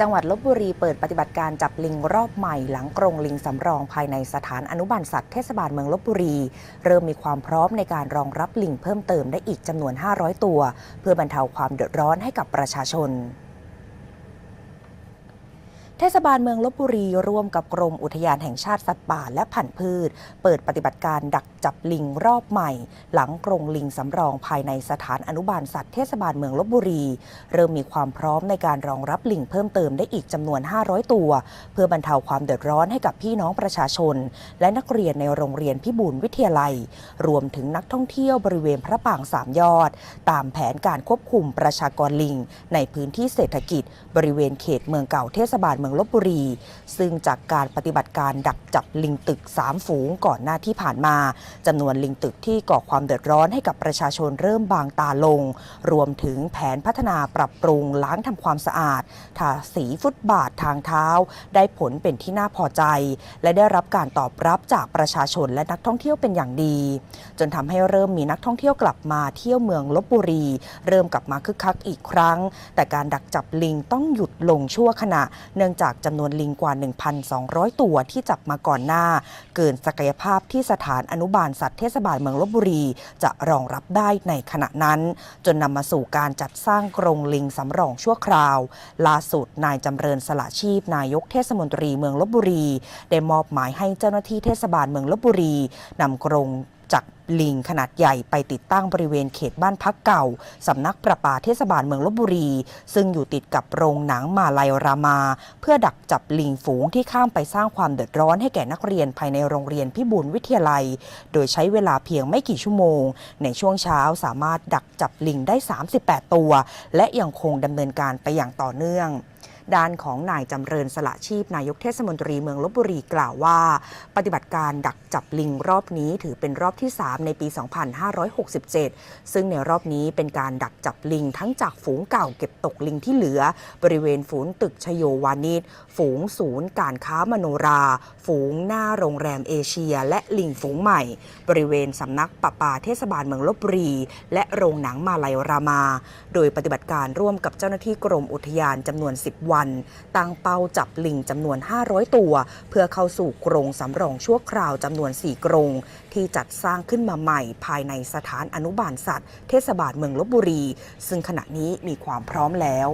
จังหวัดลบบุรีเปิดปฏิบัติการจับลิงรอบใหม่หลังกรงลิงสำรองภายในสถานอนุบาลสัตว์เทศบาลเมืองลบบุรี เริ่มมีความพร้อมในการรองรับลิงเพิ่มเติมได้อีกจำนวน 500 ตัว เพื่อบรรเทาความเดือดร้อนให้กับประชาชน เทศบาลเมืองลบบุรีร่วมกับกรมอุทยานแห่งชาติสัตว์ป่าและพันธุ์พืช เปิดปฏิบัติการดักจับลิงรอบใหม่ หลังกรงลิงสำรองภายในสถานอนุบาลสัตว์เทศบาลเมืองลบบุรี เริ่มมีความพร้อมในการรองรับลิงเพิ่มเติมได้อีกจำนวน 500 ตัว เพื่อบรรเทาความเดือดร้อนให้กับพี่น้องประชาชน และนักเรียนในโรงเรียนพิบูลวิทยาลัย รวมถึงนักท่องเที่ยวบริเวณพระปางสามยอด ตามแผนการควบคุมประชากรลิง ในพื้นที่เศรษฐกิจ บริเวณเขตเมืองเก่าเทศบาลมืองลบบุรี ซึ่งจากการปฏิบัติการดักจับลิงตึก 3 ฝูงก่อนหน้าที่ผ่านมาจำนวนลิงตึกที่ก่อความเดือดร้อนให้กับประชาชนเริ่มบางตาลง รวมถึงแผนพัฒนาปรับปรุงล้างทำความสะอาด ทาสีฟุตบาททางเท้า ได้ผลเป็นที่น่าพอใจ และได้รับการตอบรับจากประชาชนและนักท่องเที่ยวเป็นอย่างดี จนทำให้เริ่มมีนักท่องเที่ยวกลับมาเที่ยวเมืองลบบุรี เริ่มกลับมาคึกคักอีกครั้ง แต่การดักจับลิงต้องหยุดลงชั่วขณะ เนื่องจากจำนวนลิงกว่า 1,200 ตัวที่จับมาก่อนหน้า เกินศักยภาพที่สถานอนุบาลสัตว์เทศบาลเมืองลบบุรี จะรองรับได้ในขณะนั้น จนนำมาสู่การจัดสร้างกรงลิงสำรองชั่วคราวล่าสุดนายจำเริญสละชีพนายกเทศมนตรีเมืองลบบุรี ได้มอบหมายให้เจ้าหน้าที่เทศบาลเมืองลบบุรีนำกรง จักลิงขนาดใหญ่ไปติดตั้งบริเวณเขตบ้านพักเก่า สำนักประปาเทศบาลเมืองลบบุรี ซึ่งอยู่ติดกับโรงหนังมาลายรามา เพื่อดักจับลิงฝูงที่ข้ามไปสร้างความเดือดร้อนให้แก่นักเรียนภายในโรงเรียนพิบูลวิทยาลัย โดยใช้เวลาเพียงไม่กี่ชั่วโมง ในช่วงเช้าสามารถดักจับลิงได้ 38 ตัว และยังคงดำเนินการไปอย่างต่อเนื่อง ด้านของนายจำเริญสละชีพนายกเทศมนตรีเมืองลบบุรีกล่าวว่า ปฏิบัติการดักจับลิงรอบนี้ถือเป็นรอบที่ 3 ในปี 2567 ซึ่งในรอบนี้เป็นการดักจับลิงทั้งจากฝูงเก่าเก็บตกลิงที่เหลือ บริเวณฝูงตึกชโยวานิชฝูงศูนย์การค้ามโนรา ฝูงหน้าโรงแรมเอเชีย และลิงฝูงใหม่ บริเวณสำนักปะปาเทศบาลเมืองลบบุรี และโรงหนังมาลายรามา โดยปฏิบัติการร่วมกับเจ้าหน้าที่กรมอุทยานจำนวน 10วัน ตั้งเป้าจับลิงจำนวน 500 ตัว เพื่อเข้าสู่กรงสำรองชั่วคราวจำนวน 4 กรง ที่จัดสร้างขึ้นมาใหม่ ภายในสถานอนุบาลสัตว์ เทศบาลเมืองลบบุรี ซึ่งขณะนี้มีความพร้อมแล้ว